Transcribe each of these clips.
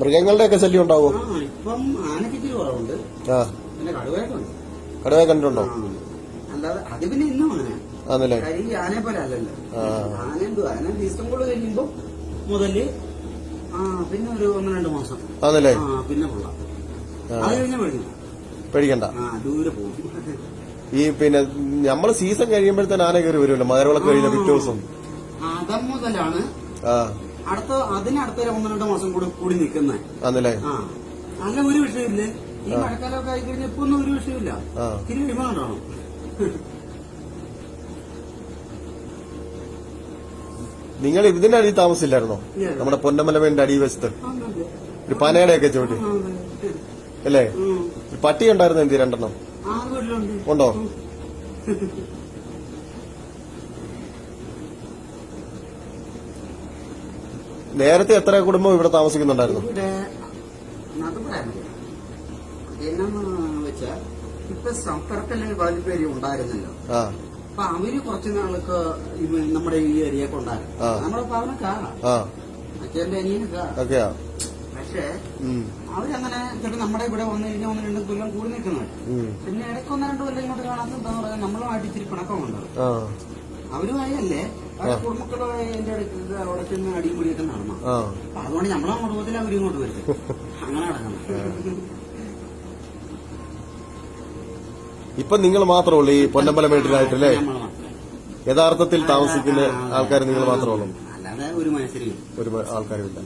മൃഗങ്ങളുടെ ഒക്കെ ശല്യം ഉണ്ടാവോ? ആ ഇപ്പം ആനയ്ക്ക് കുറവുണ്ട്. ആ. പിന്നെ കടുവയൊക്കെയുണ്ട് കടുവയെ കണ്ടിട്ടുണ്ടോ? അല്ലാതെ അത് പിന്നെ ഇന്നും അങ്ങനെ. ആന്നല്ലേ? ഈ ആനയെ പോലെ അല്ലല്ലോ. ആ. ആന എന്തു ആന ദിവസം കൂടെ കഴിയുമ്പോ മുതൽ ആ പിന്നെ ഒരു ഒന്ന് രണ്ട് മാസം. ആണല്ലേ ആ പിന്നെ കൊള്ളാം. ആ. അത് കഴിഞ്ഞാൽ പേടിക്കും. പേടിക്കണ്ട. ആ ദൂരെ പോകും. ഈ പിന്നെ നമ്മൾ സീസൺ കഴിയുമ്പോഴത്തേന് ആന കയറി വരുമല്ലോ. മകരവിളക്ക് കഴിഞ്ഞ പിറ്റേ ദിവസം. അതം മുതലാണ് ആ. അടുത്ത അതിനടുത്ത ഒരു ഒന്ന് രണ്ട് മാസം കൂടി കൂടി നിൽക്കുന്നത് ആന്നല്ലേ ആ. അല്ല ഒരു വിഷയമില്ല ഈ മഴക്കാലമൊക്കെ ആയി കഴിഞ്ഞാൽ ഇപ്പൊ ഒന്നും ഒരു വിഷയമില്ല തിരി കഴിയുമ്പോൾ നിങ്ങൾ ഇതിന്റെ അടിയിൽ താമസിച്ചില്ലായിരുന്നോ. നമ്മുടെ പൊന്നമലമേന്റെ അടി വശത്ത് ഒരു പനയുടെ ഒക്കെ ചോട്ടി അല്ലേ? പട്ടി ഉണ്ടായിരുന്നു എന്തി രണ്ടെണ്ണം? ഉണ്ടോ? നേരത്തെ എത്ര കുടുംബം ഇവിടെ താമസിക്കുന്നുണ്ടായിരുന്നു? ഇവിടെ അത് പറയാനില്ല എന്നാന്ന് വെച്ചാ ഇപ്പൊ സമ്പർക്കല്ലേ വലിയ പേര് ഉണ്ടായിരുന്നല്ലോ. ആ. അപ്പൊ അവർ കുറച്ചു നാളൊക്കെ നമ്മുടെ ഈ ഏരിയക്ക് ഉണ്ടായിരുന്നു. പവനക്കാ ആ. അച്ഛന്റെ അനിയനൊക്കെ പക്ഷേ അവരങ്ങനെ ചിലപ്പോ നമ്മുടെ ഇവിടെ വന്നു കഴിഞ്ഞാൽ ഒന്ന് രണ്ട് കൊല്ലം കൂടി നിൽക്കുന്നത് പിന്നെ ഇടയ്ക്ക് ഒന്ന് രണ്ട് കൊല്ലം ഇങ്ങോട്ട് കാണാത്ത എന്താന്ന് പറയാ നമ്മളുമായിട്ട് ഇച്ചിരി പിണക്കമുണ്ട്. അവരുമായല്ലേ എന്റെ അടുത്ത് അവിടെ ചെന്ന് അടിയും പിടിയൊക്കെ നടന്നു. ആ. അപ്പൊ അതുകൊണ്ട് നമ്മളെ കുടുംബത്തിൽ അവരും ഇങ്ങോട്ട് വരും അങ്ങനെ നടക്കണം. ഇപ്പൊ നിങ്ങൾ മാത്രമേ ഉള്ളൂ ഈ പൊന്നമ്പലം വീട്ടിലായിട്ടല്ലേ യഥാർത്ഥത്തിൽ താമസിക്കുന്ന ആൾക്കാർ നിങ്ങൾ മാത്രമേ ഉള്ളൂ അല്ലാതെ ഒരു മനസ്സിലും ഒരു ആൾക്കാരുമില്ല.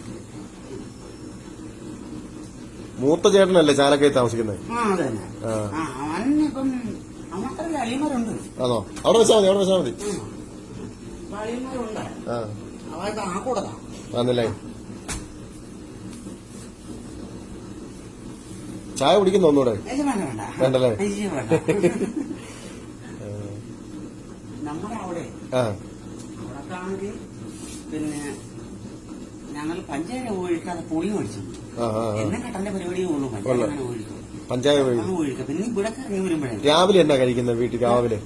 മൂത്ത ചേട്ടനല്ലേ ചാലക്കൈ താമസിക്കുന്നത്? അതോ ആണോ? അവിടെ വെച്ചാൽ മതി അവിടെ വെച്ചാൽ മതി. ആ. അളിയന്മാരുണ്ട് ആ. അവർക്ക് ആ കൂടതാ ആന്നല്ലേ ചായ കുടിക്കുന്ന ഒന്നുകൂടെ? വേണ്ടല്ലേ? നമ്മുടെ അവിടെ ആ. അവിടെ ആണെങ്കിൽ പിന്നെ ഞങ്ങൾ പഞ്ചായത്ത് ഒഴിക്കാതെ പുളി ഒഴിച്ചു. എന്നെ കട്ടന്റെ പരിപാടിയേ ഉള്ളൂ പഞ്ചായത്ത് ഒഴിക്കും പഞ്ചായത്ത്. ഒഴിക്കും പിന്നെ ഇവിടെ വരുമ്പോഴേ രാവിലെ എന്നാ കഴിക്കുന്നത് വീട്ടിൽ രാവിലെ?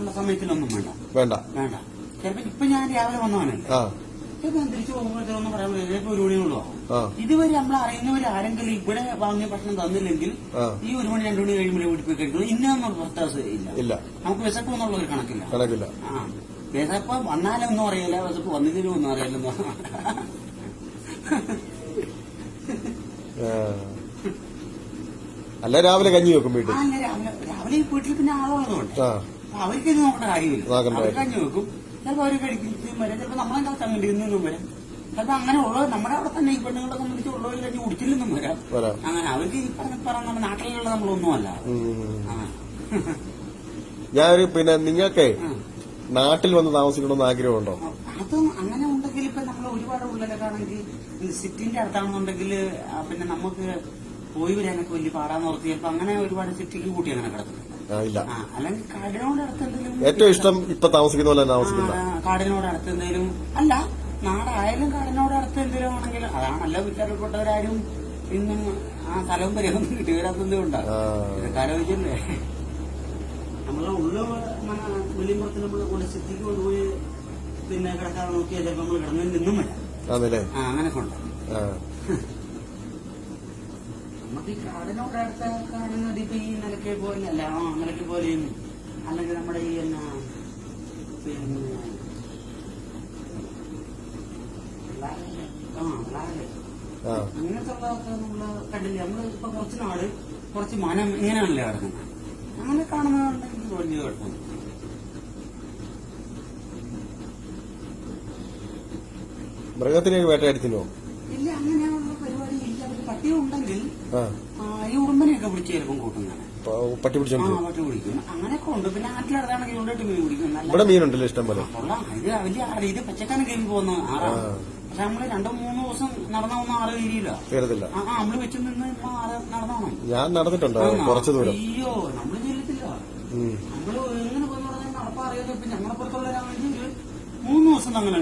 നമുക്ക് സമയത്തിലൊന്നും വേണ്ട. വേണ്ട. വേണ്ട. ചിലപ്പോ ഇപ്പൊ ഞാൻ രാവിലെ വന്നവനല്ലേ ആ. ഇപ്പൊ തിരിച്ചു പോകുമ്പോഴത്തേക്കൊന്നും പറയാൻ പറ്റില്ല. ചിലപ്പോ ഒരു മണിയുള്ളൂ. ഇതുവരെ നമ്മൾ അറിയുന്നവർ ആരെങ്കിലും ഇവിടെ വാങ്ങിയ ഭക്ഷണം തന്നില്ലെങ്കിൽ ഈ ഒരു മണി രണ്ടു മണി കഴിയുമ്പോൾ വീട്ടിൽ പോയി കഴിക്കുന്നത് ഇന്നൊന്നും പുറത്താവസ്ഥ ഇല്ല. ഇല്ല. നമുക്ക് വിശപ്പ് എന്നുള്ള ഒരു കണക്കില്ല. കണക്കില്ല. ആ. വിശപ്പ് വന്നാലൊന്നും അറിയില്ല വിശപ്പ് വന്നില്ലെങ്കിലും ഒന്നും അറിയില്ല. അല്ല രാവിലെ കഞ്ഞി വെക്കും വീട്ടിൽ? രാവിലെ രാവിലെ വീട്ടിൽ പിന്നെ ആളുള്ളതുകൊണ്ട് അവർക്ക് നോക്കേണ്ട കാര്യമില്ല. അവർ കഞ്ഞി വെക്കും. ചിലപ്പോൾ അവർ കഴിക്കും. വരാം ചിലപ്പോൾ നമ്മളെന്താ തങ്ങണ്ടി ഇന്നും വരാം. ചിലപ്പോൾ അങ്ങനെ ഉള്ളത് നമ്മുടെ അവിടെ തന്നെ ഈ പെണ്ണുങ്ങളെ സംബന്ധിച്ച് ഉള്ളവർ കഞ്ഞി കുടിച്ചില്ലെന്നും വരാം. അങ്ങനെ അവർക്ക് ഈ പറഞ്ഞ പറഞ്ഞ നാട്ടിലുള്ള നമ്മളൊന്നുമല്ല. ഞാനൊരു പിന്നെ നിങ്ങൾക്ക്. നാട്ടിൽ വന്ന് താമസിക്കണമെന്ന് ആഗ്രഹമുണ്ടോ? അതും അങ്ങനെ ഉണ്ടെങ്കിൽ ഇപ്പൊ നമ്മൾ ഒരുപാട് ഉള്ളിലൊക്കെ ആണെങ്കിൽ സിറ്റിന്റെ അടുത്താണെന്നുണ്ടെങ്കിൽ പിന്നെ നമുക്ക് പോയി വരാനൊക്കെ വലിയ പാടാന്ന് ഓർത്ത് ചിലപ്പോ അങ്ങനെ ഒരുപാട് സിറ്റിക്ക് കൂട്ടി അങ്ങനെ കിടക്കുന്നുണ്ട് ഇല്ല. അല്ലെങ്കിൽ കാടിനോട് അടുത്ത് എന്തെങ്കിലും ഏറ്റവും ഇഷ്ടം ഇപ്പൊ താമസിക്കുന്ന പോലെ താമസിക്കുന്ന. കാടിനോട് അടുത്ത് എന്തെങ്കിലും അല്ല നാടായാലും കാടിനോട് അടുത്ത് എന്തെങ്കിലും ആണെങ്കിൽ അതാണല്ലോ വിചാരപ്പെട്ടവരാരും ഇന്നും ആ സ്ഥലവും പരിയൊന്നും കിട്ടി വരാത്തതും ഉണ്ടാകും. ഇതൊക്കെ ആലോചിച്ചല്ലേ നമ്മളെ ഉള്ള വെളിമ്പുറത്ത് നമ്മൾ കൊണ്ട് സിറ്റിക്ക് കൊണ്ടുപോയി പിന്നെ കിടക്കാതെ നോക്കിയാൽ ചിലപ്പോൾ നമ്മൾ കിടന്നതിൽ നിന്നും വരാം. അങ്ങനെ കൊണ്ട് നമുക്ക് ഈ കാടിനോട് കാടിനോടടുത്ത് കാണുന്നത് ഇപ്പൊ ഈ നിലയ്ക്ക് പോലെയല്ല. ആ നിലയ്ക്ക് പോലെയും അല്ലെങ്കിൽ നമ്മുടെ ഈ എന്നാ പിന്നെ ആ ലാൽ. ആ. അങ്ങനത്തെ ഉള്ളതൊക്കെ നമ്മൾ കണ്ടില്ലേ? നമ്മൾ ഇപ്പൊ കുറച്ച് നാട് കുറച്ച് മനം ഇങ്ങനെയാണല്ലേ കിടക്കുന്നത് അങ്ങനെ കാണുന്നതാണെങ്കിൽ വലിയ കുഴപ്പമില്ല മൃഗത്തിനെ വേട്ടയടിച്ചില്ല ഇല്ല ഒരു പട്ടി ഉണ്ടെങ്കിൽ ഈ ഉറുമ്പനെയൊക്കെ പിടിച്ച് ചിലപ്പം കൂട്ടുന്നതാണ് പട്ടി ആ പിടിച്ചോണ്ട് പോകും. പട്ടി പിടിക്കും. അങ്ങനെയൊക്കെ ഉണ്ട്. പിന്നെ നാട്ടിലടുത്താണെങ്കിൽ ഇവിടെയിട്ട് മീൻ പിടിക്കും. നല്ല ഇവിടെ മീനുണ്ടല്ലോ ഇഷ്ടം പോലെ. കൊള്ളാം. ഇത് വലിയ ആറ് ഇത് പച്ചക്കാരൻ കയറി പോകുന്ന ആറാണ്. ആ. പക്ഷെ നമ്മൾ രണ്ടോ മൂന്നോ ദിവസം നടന്ന ഒന്നും ആറ് കയറിയില്ല തീരത്തില്ല ആ ആ, നമ്മൾ വെച്ച് നിന്ന് ഇപ്പൊ ആറ് നടന്നോണം. ഞാൻ നടന്നിട്ടുണ്ട് കുറച്ച് ദൂരം. അയ്യോ നമ്മൾ ചെല്ലത്തില്ല ഉം. നമ്മൾ എങ്ങനെ പോയി പറഞ്ഞാൽ ഒരു മൂന്ന് ദിവസം അങ്ങനെ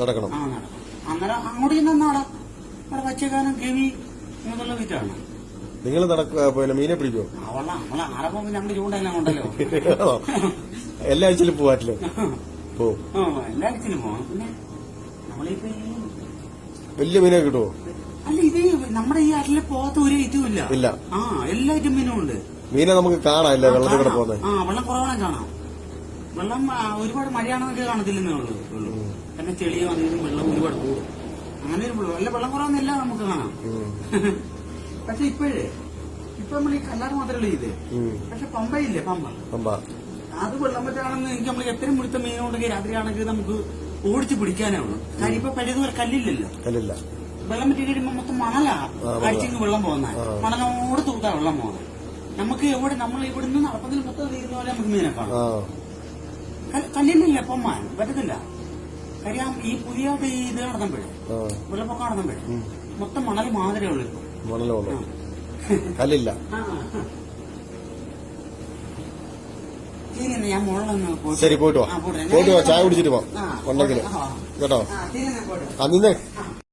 നടക്കണം. ആ അന്നേരം അങ്ങോട്ട് ചെന്നാടാ അവിടെ പച്ചക്കാരൻ ഗവി വീട്ടാണ് നിങ്ങൾ നടക്കുക പിന്നെ മീനെ പിടിക്കോ? അവള അവളെ ആരപ്പോ ഞങ്ങളുടെ ചൂണ്ടെല്ലാം ഉണ്ടല്ലോ എല്ലാ ആഴ്ചയിലും പോവാറ്റില്ലോ പോ. ആ, എല്ലാ ആഴ്ചയിലും പോകണം പിന്നെ നമ്മളിപ്പോ ഈ വലിയ മീനെ കിട്ടുമോ അല്ല ഇത് നമ്മുടെ ഈ ആറ്റിലെ പോകാത്ത ഒരു ഐറ്റവും ഇല്ല. ഇല്ല. ആ എല്ലാ ഐറ്റം മീനും ഉണ്ട്. മീനെ നമുക്ക് കാണാം ഇല്ല വെള്ളത്തിൽ കൂടെ. പോകുന്നത് ആ വെള്ളം കുറവാണ് കാണാം. വെള്ളം ഒരുപാട് മഴയാണെന്നൊക്കെ കാണത്തില്ലെന്നേ ഉള്ളൂ. പിന്നെ ചെളിയോ അധികം വെള്ളം ഒരുപാട് കൂടും. വെള്ളം അല്ല വെള്ളം കുറവെന്നില്ല നമുക്ക് കാണാം. പക്ഷെ ഇപ്പോഴേ ഇപ്പൊ നമ്മൾ ഈ കല്ലാറ് മാത്രമല്ല ഇത്? പക്ഷെ പമ്പയില്ലേ പമ്പ? പമ്പ. അത് വെള്ളം പറ്റാണെന്ന് എനിക്ക് നമ്മൾ എത്ര മുഴുത്ത മീനുണ്ടെങ്കിൽ രാത്രിയാണെങ്കിൽ നമുക്ക് ഓടിച്ച് പിടിക്കാനാണ് കാര്യം ഇപ്പൊ പഴയതുപോലെ കല്ലില്ലല്ലോ. കല്ലില്ല. വെള്ളം പറ്റി കഴിയുമ്പോ മൊത്തം മണലാ. അടിച്ചിങ്ങ് വെള്ളം പോകുന്ന. മണലോട് തൂത്താ വെള്ളം പോകുന്നത് നമുക്ക് എവിടെ നമ്മൾ ഇവിടെ നിന്ന് നടപ്പതിൽ മൊത്തം തീരുന്ന പോലെ നമുക്ക് മീനെ കാണാം. കല്ലില്ലല്ലേ പൊമ്മാൻ? പറ്റത്തില്ല. കാര്യം ഈ പുതിയ ഇത് നടന്നപ്പോഴേ വെള്ളപ്പൊക്കം നടന്നപ്പോഴേ മൊത്തം മണൽ മാത്രമേ ഉള്ളൂ മണലുള്ളു കല്ലില്ല. ശരി പോയിട്ട് ശരി പോയിട്ട് വാ. പോയിട്ട് വാ ചായ കുടിച്ചിട്ട് വാ. ആ, ഉണ്ടെങ്കിൽ ആ. കേട്ടോ? ആ,